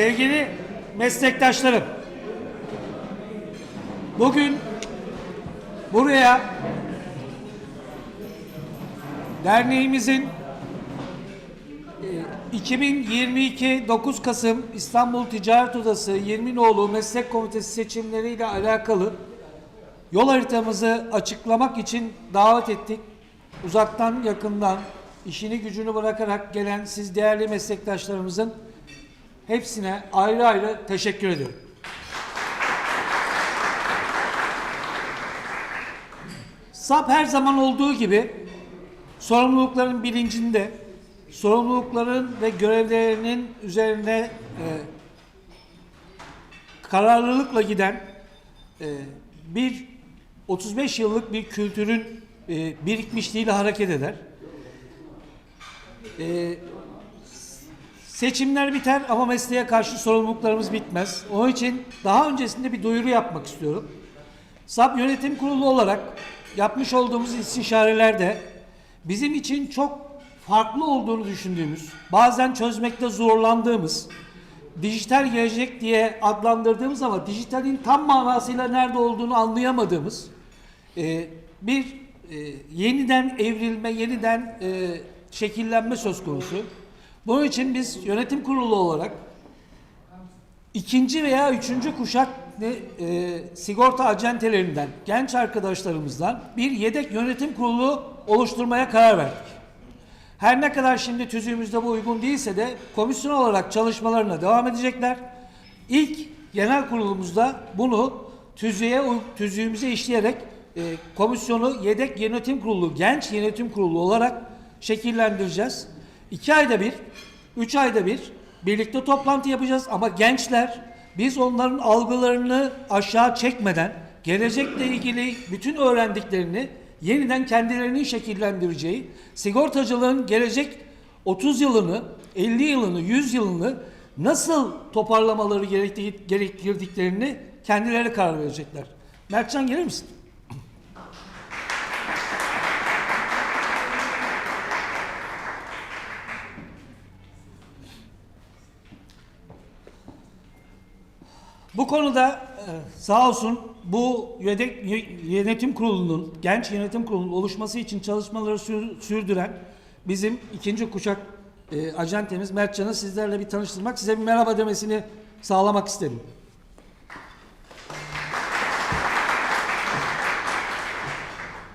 Sevgili meslektaşlarım, bugün buraya derneğimizin e, 2022 9 Kasım İstanbul Ticaret Odası 20 nolu Meslek Komitesi seçimleriyle alakalı yol haritamızı açıklamak için davet ettik. Uzaktan yakından işini gücünü bırakarak gelen siz değerli meslektaşlarımızın hepsine ayrı ayrı teşekkür ediyorum. SAP her zaman olduğu gibi sorumlulukların bilincinde, sorumlulukların ve görevlerinin üzerine e, kararlılıkla giden e, bir 35 yıllık bir kültürün e, birikmişliğiyle hareket eder. E, seçimler biter ama mesleğe karşı sorumluluklarımız bitmez. Onun için daha öncesinde bir duyuru yapmak istiyorum. SAP Yönetim Kurulu olarak yapmış olduğumuz istişarelerde bizim için çok farklı olduğunu düşündüğümüz, bazen çözmekte zorlandığımız, dijital gelecek diye adlandırdığımız ama dijitalin tam manasıyla nerede olduğunu anlayamadığımız e, bir e, yeniden evrilme, yeniden e, şekillenme söz konusu. Bunun için biz yönetim kurulu olarak ikinci veya üçüncü kuşak e, sigorta acentelerinden, genç arkadaşlarımızdan bir yedek yönetim kurulu oluşturmaya karar verdik. Her ne kadar şimdi tüzüğümüzde bu uygun değilse de komisyon olarak çalışmalarına devam edecekler. İlk genel kurulumuzda bunu tüzüğe, tüzüğümüze işleyerek e, komisyonu yedek yönetim kurulu, genç yönetim kurulu olarak şekillendireceğiz. İki ayda bir, üç ayda bir birlikte toplantı yapacağız ama gençler biz onların algılarını aşağı çekmeden gelecekle ilgili bütün öğrendiklerini yeniden kendilerinin şekillendireceği, sigortacılığın gelecek 30 yılını, 50 yılını, 100 yılını nasıl toparlamaları gerektirdiklerini kendileri karar verecekler. Mertcan gelir misin? Bu konuda e, sağ olsun bu yedek yönetim kurulunun, genç yönetim kurulunun oluşması için çalışmaları sür- sürdüren bizim ikinci kuşak e, acentemiz Mertcan'ı sizlerle bir tanıştırmak, size bir merhaba demesini sağlamak istedim.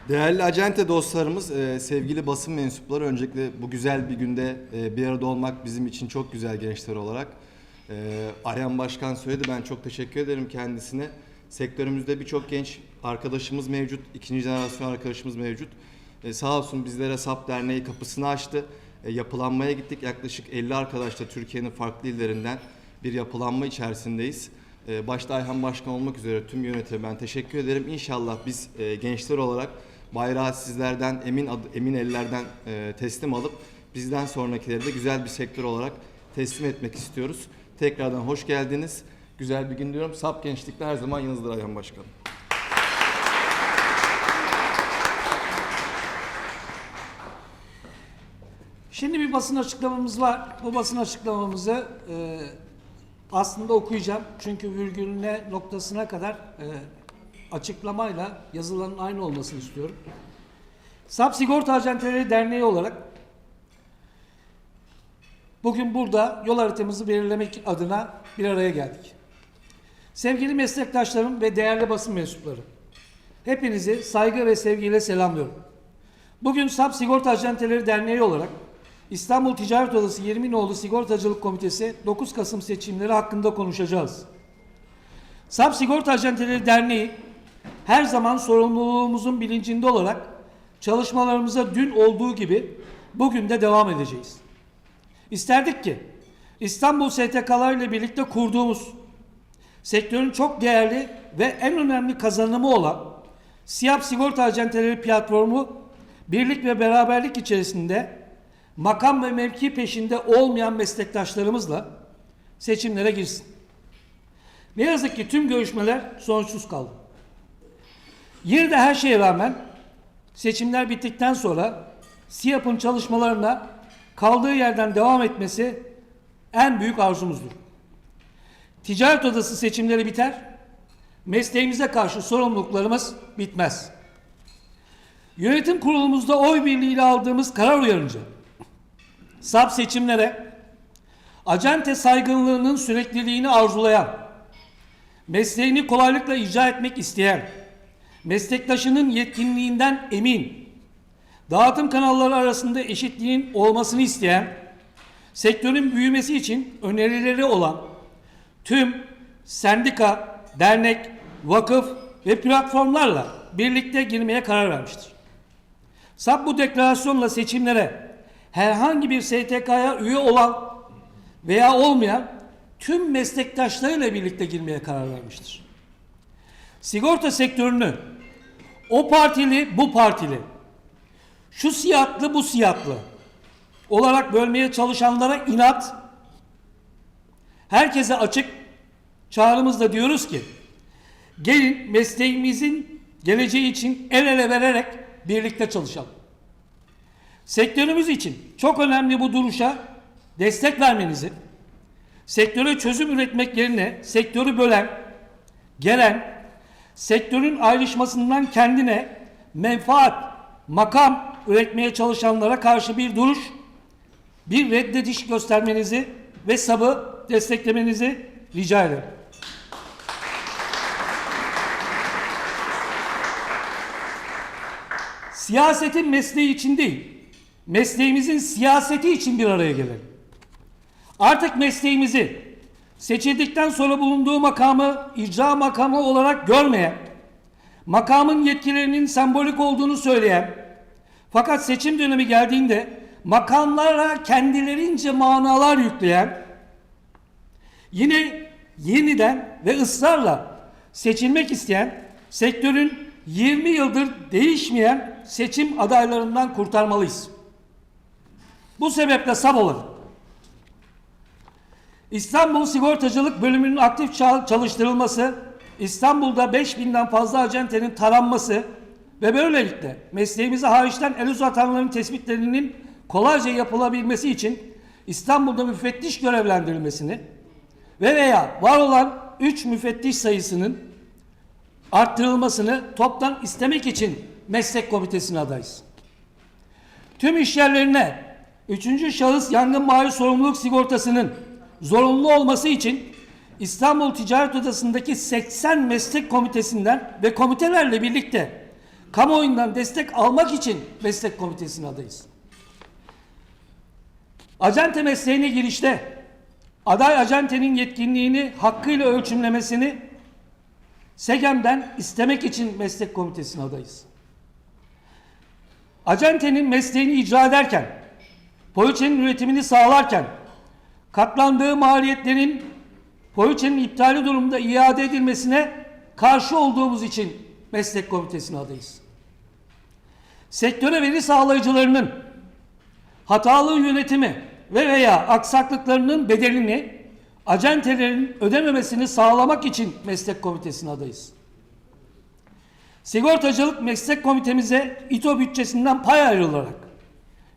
Değerli acente dostlarımız, e, sevgili basın mensupları öncelikle bu güzel bir günde e, bir arada olmak bizim için çok güzel gençler olarak. E, Ayhan Başkan söyledi, ben çok teşekkür ederim kendisine. Sektörümüzde birçok genç arkadaşımız mevcut, ikinci jenerasyon arkadaşımız mevcut. E, sağ olsun bizlere SAP Derneği kapısını açtı. E, yapılanmaya gittik, yaklaşık 50 arkadaşla Türkiye'nin farklı illerinden bir yapılanma içerisindeyiz. E, başta Ayhan Başkan olmak üzere tüm yönetime ben teşekkür ederim. İnşallah biz e, gençler olarak bayrağı sizlerden emin adı- emin ellerden e, teslim alıp bizden sonrakileri de güzel bir sektör olarak teslim etmek istiyoruz. Tekrardan hoş geldiniz. Güzel bir gün diyorum. SAP Gençlik'te her zaman yanınızdır Ayhan Başkanım. Şimdi bir basın açıklamamız var. Bu basın açıklamamızı e, aslında okuyacağım. Çünkü virgülüne noktasına kadar e, açıklamayla yazıların aynı olmasını istiyorum. SAP Sigorta Acenteleri Derneği olarak bugün burada yol haritamızı belirlemek adına bir araya geldik. Sevgili meslektaşlarım ve değerli basın mensupları, hepinizi saygı ve sevgiyle selamlıyorum. Bugün SAP Sigorta Acenteleri Derneği olarak İstanbul Ticaret Odası 20 nolu Sigortacılık Komitesi 9 Kasım seçimleri hakkında konuşacağız. SAP Sigorta Acenteleri Derneği her zaman sorumluluğumuzun bilincinde olarak çalışmalarımıza dün olduğu gibi bugün de devam edeceğiz. İsterdik ki İstanbul STK'lar ile birlikte kurduğumuz sektörün çok değerli ve en önemli kazanımı olan SİAP Sigorta Acenteleri platformu birlik ve beraberlik içerisinde makam ve mevki peşinde olmayan meslektaşlarımızla seçimlere girsin. Ne yazık ki tüm görüşmeler sonuçsuz kaldı. Yine de her şeye rağmen seçimler bittikten sonra SİAP'ın çalışmalarına kaldığı yerden devam etmesi en büyük arzumuzdur. ticaret odası seçimleri biter, mesleğimize karşı sorumluluklarımız bitmez. Yönetim kurulumuzda oy birliğiyle aldığımız karar uyarınca SAP seçimlere acente saygınlığının sürekliliğini arzulayan, mesleğini kolaylıkla icra etmek isteyen, meslektaşının yetkinliğinden emin, dağıtım kanalları arasında eşitliğin olmasını isteyen, sektörün büyümesi için önerileri olan tüm sendika, dernek, vakıf ve platformlarla birlikte girmeye karar vermiştir. SAP bu deklarasyonla seçimlere herhangi bir STK'ya üye olan veya olmayan tüm meslektaşlarıyla birlikte girmeye karar vermiştir. Sigorta sektörünü o partili bu partili, şu siyahlı bu siyahlı olarak bölmeye çalışanlara inat, herkese açık çağrımızda diyoruz ki gelin mesleğimizin geleceği için el ele vererek birlikte çalışalım. Sektörümüz için çok önemli bu duruşa destek vermenizi, sektöre çözüm üretmek yerine sektörü bölen, gelen, sektörün ayrışmasından kendine menfaat, makam üretmeye çalışanlara karşı bir duruş, bir reddediş göstermenizi ve sabı desteklemenizi rica ederim. Siyasetin mesleği için değil, mesleğimizin siyaseti için bir araya gelelim. Artık mesleğimizi seçildikten sonra bulunduğu makamı icra makamı olarak görmeyen, makamın yetkilerinin sembolik olduğunu söyleyen, fakat seçim dönemi geldiğinde makamlara kendilerince manalar yükleyen, yine yeniden ve ısrarla seçilmek isteyen sektörün 20 yıldır değişmeyen seçim adaylarından kurtarmalıyız. Bu sebeple SAB olarak İstanbul Sigortacılık Bölümünün aktif çal- çalıştırılması, İstanbul'da 5000'den fazla acentenin taranması ve böylelikle mesleğimize hariçten el uzatanların tespitlerinin kolayca yapılabilmesi için İstanbul'da müfettiş görevlendirilmesini ve veya var olan 3 müfettiş sayısının arttırılmasını toptan istemek için meslek komitesine adayız. Tüm iş yerlerine üçüncü şahıs yangın mali sorumluluk sigortasının zorunlu olması için İstanbul Ticaret Odası'ndaki 80 meslek komitesinden ve komitelerle birlikte kamuoyundan destek almak için meslek komitesine adayız. Acente mesleğine girişte aday acentenin yetkinliğini hakkıyla ölçümlemesini SEGEM'den istemek için meslek komitesine adayız. Acentenin mesleğini icra ederken, poliçenin üretimini sağlarken, katlandığı maliyetlerin poliçenin iptali durumunda iade edilmesine karşı olduğumuz için meslek komitesine adayız. Sektöre veri sağlayıcılarının hatalı yönetimi ve veya aksaklıklarının bedelini acentelerin ödememesini sağlamak için meslek komitesine adayız. Sigortacılık meslek komitemize İTO bütçesinden pay ayrılarak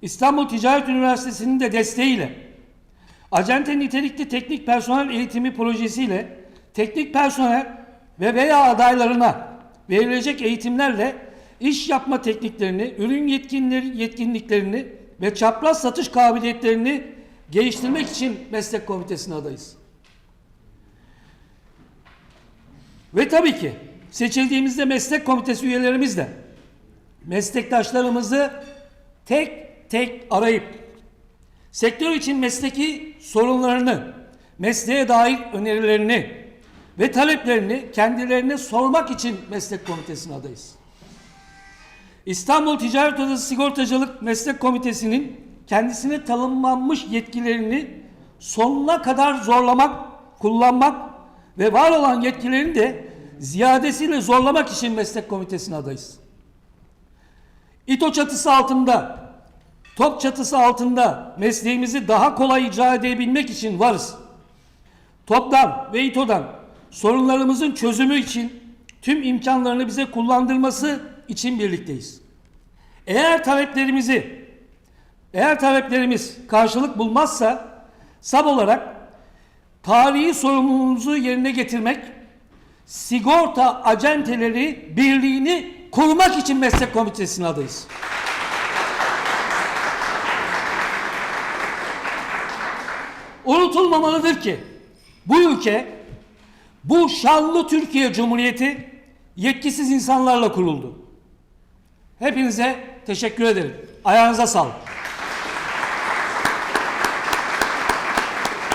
İstanbul Ticaret Üniversitesi'nin de desteğiyle acente nitelikli teknik personel eğitimi projesiyle teknik personel ve veya adaylarına verilecek eğitimlerle iş yapma tekniklerini, ürün yetkinleri, yetkinliklerini ve çapraz satış kabiliyetlerini geliştirmek için meslek komitesine adayız. Ve tabii ki seçildiğimizde meslek komitesi üyelerimiz de meslektaşlarımızı tek tek arayıp sektör için mesleki sorunlarını, mesleğe dair önerilerini ve taleplerini kendilerine sormak için meslek komitesine adayız. İstanbul Ticaret Odası Sigortacılık Meslek Komitesi'nin kendisine tanımlanmış yetkilerini sonuna kadar zorlamak, kullanmak ve var olan yetkilerini de ziyadesiyle zorlamak için meslek komitesine adayız. İTO çatısı altında, top çatısı altında mesleğimizi daha kolay icra edebilmek için varız. TOP'dan ve İTO'dan sorunlarımızın çözümü için tüm imkanlarını bize kullandırması için birlikteyiz. Eğer taleplerimizi eğer taleplerimiz karşılık bulmazsa SAB olarak tarihi sorumluluğumuzu yerine getirmek, sigorta acenteleri birliğini korumak için meslek komitesinin adayız. Unutulmamalıdır ki bu ülke, bu şanlı Türkiye Cumhuriyeti yetkisiz insanlarla kuruldu. Hepinize teşekkür ederim. Ayağınıza sağlık.